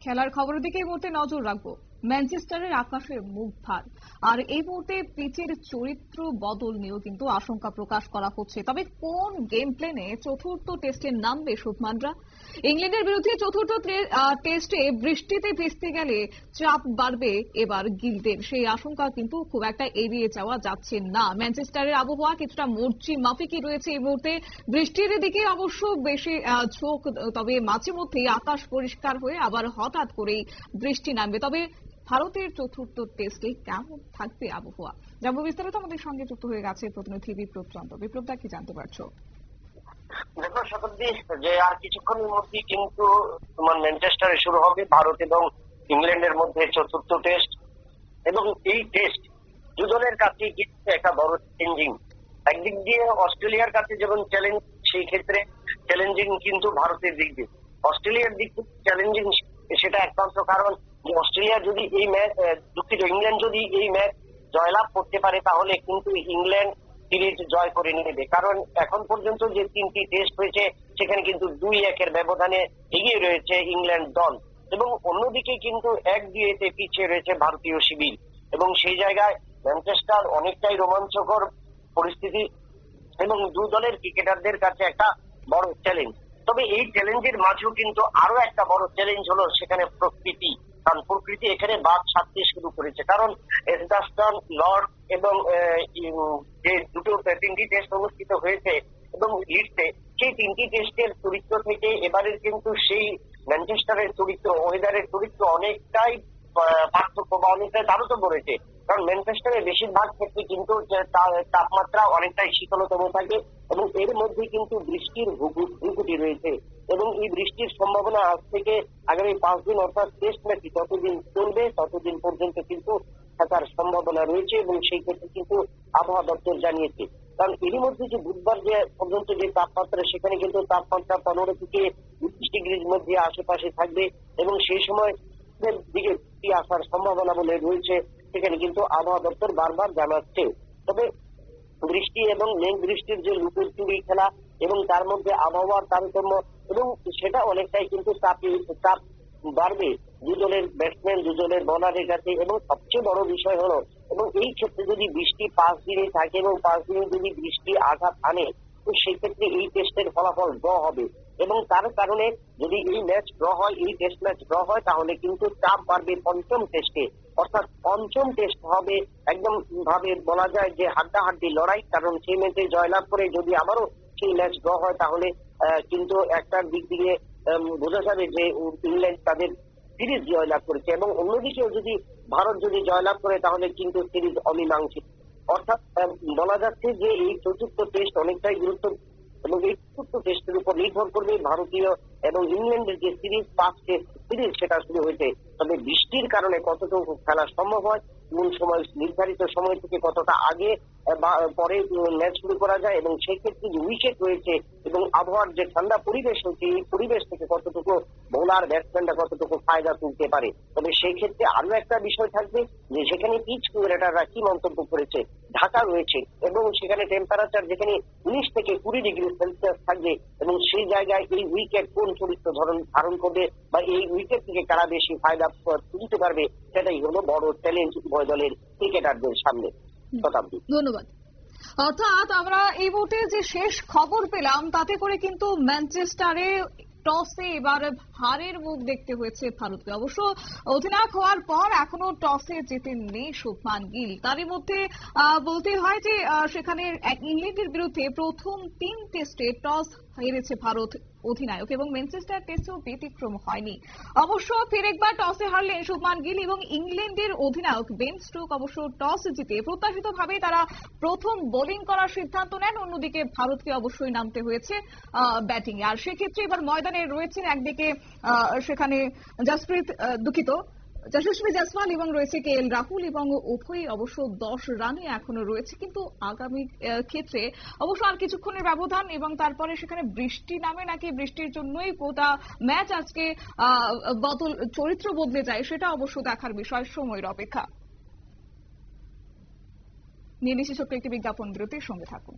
খেলার খবরের দিকে এই মুহূর্তে নজর রাখব। ম্যানচেস্টারের আকাশে মুখ ভার আর এই মুহূর্তে পিচের চরিত্র বদল নিয়েও কিন্তু আশঙ্কা প্রকাশ করা হচ্ছে। তবে কোন গেম প্লেনে চতুর্থ টেস্টে নামবে শুভমানরা ইংল্যান্ডের বিরুদ্ধে চতুর্থ টেস্টে বৃষ্টিতে ভেস্তে গেলে চাপ বাড়বে এবার গিলদের সেই আশঙ্কা কিন্তু খুব একটা এড়িয়ে যাওয়া যাচ্ছে না। ম্যানচেস্টারের আবহাওয়া কিছুটা মর্চি মাফিকই রয়েছে এই মুহূর্তে। বৃষ্টির দিকে অবশ্য বেশি ঝোঁক, তবে মাঝে মধ্যেই আকাশ পরিষ্কার হয়ে আবার হঠাৎ করেই বৃষ্টি নামবে। তবে ভারতের চতুর্থ টেস্টে কেমন থাকবে আবহাওয়া? যাব বিস্তারিত, আমাদের সঙ্গে যুক্ত হয়ে গেছে প্রতিনিধি বিপ্লব চন্দ্র। বিপ্লবদা কি জানতে পারছ? দেখো শতাব্দী, যে আর কিছুক্ষণের মধ্যেই কিন্তু তোমার ম্যানচেস্টারে শুরু হবে ভারত এবং ইংল্যান্ডের মধ্যে চতুর্থ টেস্ট। এবং এই টেস্ট দুজনের কাছে কিন্তু একটা বড় চ্যালেঞ্জিং একদিক দিয়ে অস্ট্রেলিয়ার কাছে যেমন চ্যালেঞ্জ সেই ক্ষেত্রে চ্যালেঞ্জিং কিন্তু ভারতের দিক দিয়ে। অস্ট্রেলিয়ার দিক থেকে চ্যালেঞ্জিং সেটা একমাত্র কারণ অস্ট্রেলিয়া যদি এই ম্যাচ দুঃখিত, ইংল্যান্ড যদি এই ম্যাচ জয়লাভ করতে পারে, তাহলে কিন্তু ইংল্যান্ড সিরিজ জয় করে নেবে। কারণ এখন পর্যন্ত যে তিনটি টেস্ট হয়েছে, সেখানে কিন্তু দুই একের ব্যবধানে এগিয়ে রয়েছে ইংল্যান্ড দল। এবং অন্যদিকে কিন্তু এক দুইতে পিছিয়ে রয়েছে ভারতীয় শিবির। এবং সেই জায়গায় ম্যানচেস্টার অনেকটাই রোমাঞ্চকর পরিস্থিতি এবং দু দলের ক্রিকেটারদের কাছে একটা বড় চ্যালেঞ্জ তবে এই চ্যালেঞ্জের মাঝেও কিন্তু আরও একটা বড় চ্যালেঞ্জ হলো সেখানে প্রকৃতি। কারণ প্রকৃতি এখানে বাদ ছাড়তে শুরু করেছে। কারণ এসডাস্টন লর্ড এবং যে দুটো তিনটি টেস্ট অনুষ্ঠিত হয়েছে এবং লিডসে সেই তিনটি টেস্টের চরিত্র থেকে এবারের কিন্তু সেই ম্যানচেস্টারের চরিত্র ওয়েদারের চরিত্র অনেকটাই পার্থক্য বা অনেকটাই তারতম্য রয়েছে। কারণ ম্যানচেস্টারের বেশিরভাগ ক্ষেত্রে কিন্তু তাপমাত্রা অনেকটাই শীতলতম থাকে এবং এর মধ্যে কিন্তু বৃষ্টির ভূকুটি রয়েছে এবং এই বৃষ্টির সম্ভাবনা আজ থেকে আগামী পাঁচ দিন অর্থাৎ টেস্ট ম্যাচটি যতদিন চলবে, ততদিন পর্যন্ত কিন্তু থাকার সম্ভাবনা রয়েছে এবং সেই ক্ষেত্রে কিন্তু আবহাওয়া দপ্তর জানিয়েছে। কারণ এরই মধ্যে যে বুধবার যে পর্যন্ত যে তাপমাত্রা, সেখানে কিন্তু তাপমাত্রা পনেরো থেকে উনিশ ডিগ্রির মধ্যে আশেপাশে থাকবে এবং সেই সময় দিকে আসার সম্ভাবনা বলে রয়েছে সেখানে কিন্তু আবহাওয়া দপ্তর বারবার জানাচ্ছে। তবে বৃষ্টি এবং মেঘ বৃষ্টির যে লুকোর চুরি খেলা এবং তার মধ্যে আবহাওয়ার তারতম্য এবং সেটা অনেকটাই কিন্তু চাপে চাপ বাড়বে। দুজনের ব্যাটসম্যান দুজনের বলারের কাছে এবং সবচেয়ে বড় বিষয় হলো এবং এই ক্ষেত্রে যদি বৃষ্টি পাঁচ দিনে থাকে এবং পাঁচ দিনে যদি বৃষ্টি আঘাত আনে, তো সেই ক্ষেত্রে এই টেস্টের ফলাফল ড্র হবে। এবং তার কারণে যদি এই ম্যাচ ড্র হয়, এই টেস্ট ম্যাচ ড্র হয়, তাহলে কিন্তু চাপ বাড়বে পঞ্চম টেস্টে অর্থাৎ পঞ্চম টেস্ট হবে একদম ভাবে বলা যায় যে হাড্ডাহাড্ডি লড়াই, কারণ সেই ম্যাচে জয়লাভ করে যদি আবারও সেই ম্যাচ ড্র হয়, তাহলে কিন্তু একটা দিক দিয়ে বোঝা যাবে যে ইংল্যান্ড তাদের সিরিজ জয়লাভ করেছে। এবং অন্যদিকেও যদি ভারত যদি জয়লাভ করে, তাহলে কিন্তু সিরিজ অমীমাংসিত। অর্থাৎ বলা যাচ্ছে যে এই চতুর্থ টেস্ট অনেকটাই গুরুত্ব এবং এই চতুর্থ টেস্টের উপর নির্ভর করবে ভারতীয় এবং ইংল্যান্ডের যে সিরিজ পাঁচ টেস্ট সিরিজ সেটা শুরু হয়েছে। তবে বৃষ্টির কারণে কতটুকু খেলা সম্ভব হয়, কোন সময় নির্ধারিত সময় থেকে কতটা আগে বা, পরে ম্যাচ শুরু করা যায় এবং সেই ক্ষেত্রে যে উইকেট রয়েছে এবং আবহাওয়ার যে ঠান্ডা পরিবেশ হচ্ছে এই পরিবেশ থেকে কতটুকু বোলার ব্যাটসম্যানরা কতটুকু ফায়দা তুলতে পারে? তবে সেই ক্ষেত্রে আরও একটা বিষয় থাকবে যে সেখানে পিচ কুয়ারেটাররা কি মন্তব্য করেছে, ঢাকা রয়েছে এবং সেখানে টেম্পারেচার যেখানে উনিশ থেকে কুড়ি ডিগ্রি সেলসিয়াস থাকবে এবং সেই জায়গায় এই উইকেট কোন চরিত্র ধরন ধারণ করবে বা এই উইকেট থেকে কারা বেশি ফায়দা তুলতে পারবে সেটাই হলো বড় চ্যালেঞ্জ উভয় দলের ক্রিকেটারদের সামনে শতাব্দী ধন্যবাদ। অর্থাৎ আমরা এই মুহূর্তে যে শেষ খবর পেলাম তাতে করে কিন্তু ম্যানচেস্টারে টসে এবার হারের মুখ দেখতে হয়েছে ভারতকে। অবশ্য অধিনায়ক হওয়ার পর এখনও টসে জেতেননি শুভমান গিল। তারই মধ্যে আহ, বলতে হয় যে সেখানে এক ইংল্যান্ডের বিরুদ্ধে প্রথম তিন টেস্টে টস হেরেছে ভারত অধিনায়ক এবং ম্যানচেস্টার টেস্টেও ব্যতিক্রম হয়নি। অবশ্য ফের একবার টসে হারলেন শুভমান গিল এবং ইংল্যান্ডের অধিনায়ক বেন স্টোক অবশ্য টস জিতে প্রত্যাশিতভাবে তারা প্রথম বোলিং করার সিদ্ধান্ত নেন। অন্যদিকে ভারতকে অবশ্যই নামতে হয়েছে ব্যাটিং আর সেক্ষেত্রে এবার ময়দানে রয়েছেন একদিকে সেখানে জসপ্রীত দুঃখিত যশস্বী জয়সওয়াল এবং রয়েছে কে এল রাহুল এবং উভয়ই অবশ্য দশ রানে এখনও রয়েছে, কিন্তু আগামী ক্ষেত্রে অবশ্য আর কিছুক্ষণের ব্যবধান এবং তারপরে সেখানে বৃষ্টি নামে নাকি বৃষ্টির জন্যই গোটা ম্যাচ আজকে বদল, চরিত্র বদলে যায় সেটা অবশ্য দেখার বিষয় সময়ের অপেক্ষা। নিয়ে নিচ্ছি একটি বিজ্ঞাপন বিরতির সঙ্গে থাকুন।